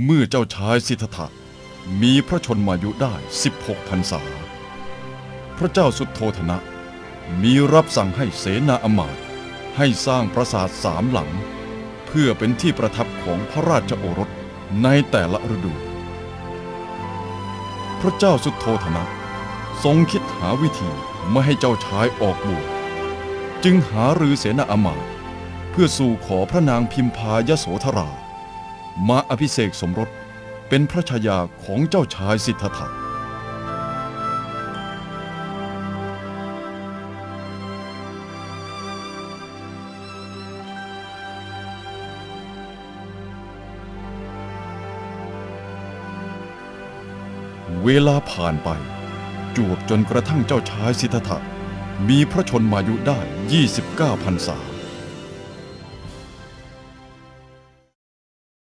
เมื่อเจ้าชายสิทธัตถะมีพระชนมายุได้ 16พรรษา พระเจ้าสุโธธนะ มีรับสั่งให้เสนาอมาตย์ให้สร้างปราสาทสามหลัง เพื่อเป็นที่ประทับของพระราชโอรสในแต่ละฤดู พระเจ้าสุโธธนะ ทรงคิดหาวิธีไม่ให้เจ้าชายออกบวชจึงหารือเสนาอมาตย์เพื่อสู่ขอพระนางพิมพายโสธรา มาอภิเษกสมรสเป็นพระชายาของเจ้าชายสิทธัตถะเวลาผ่านไป จวบจนกระทั่งเจ้าชายสิทธัตถะมีพระชนมายุได้ 29พรรษา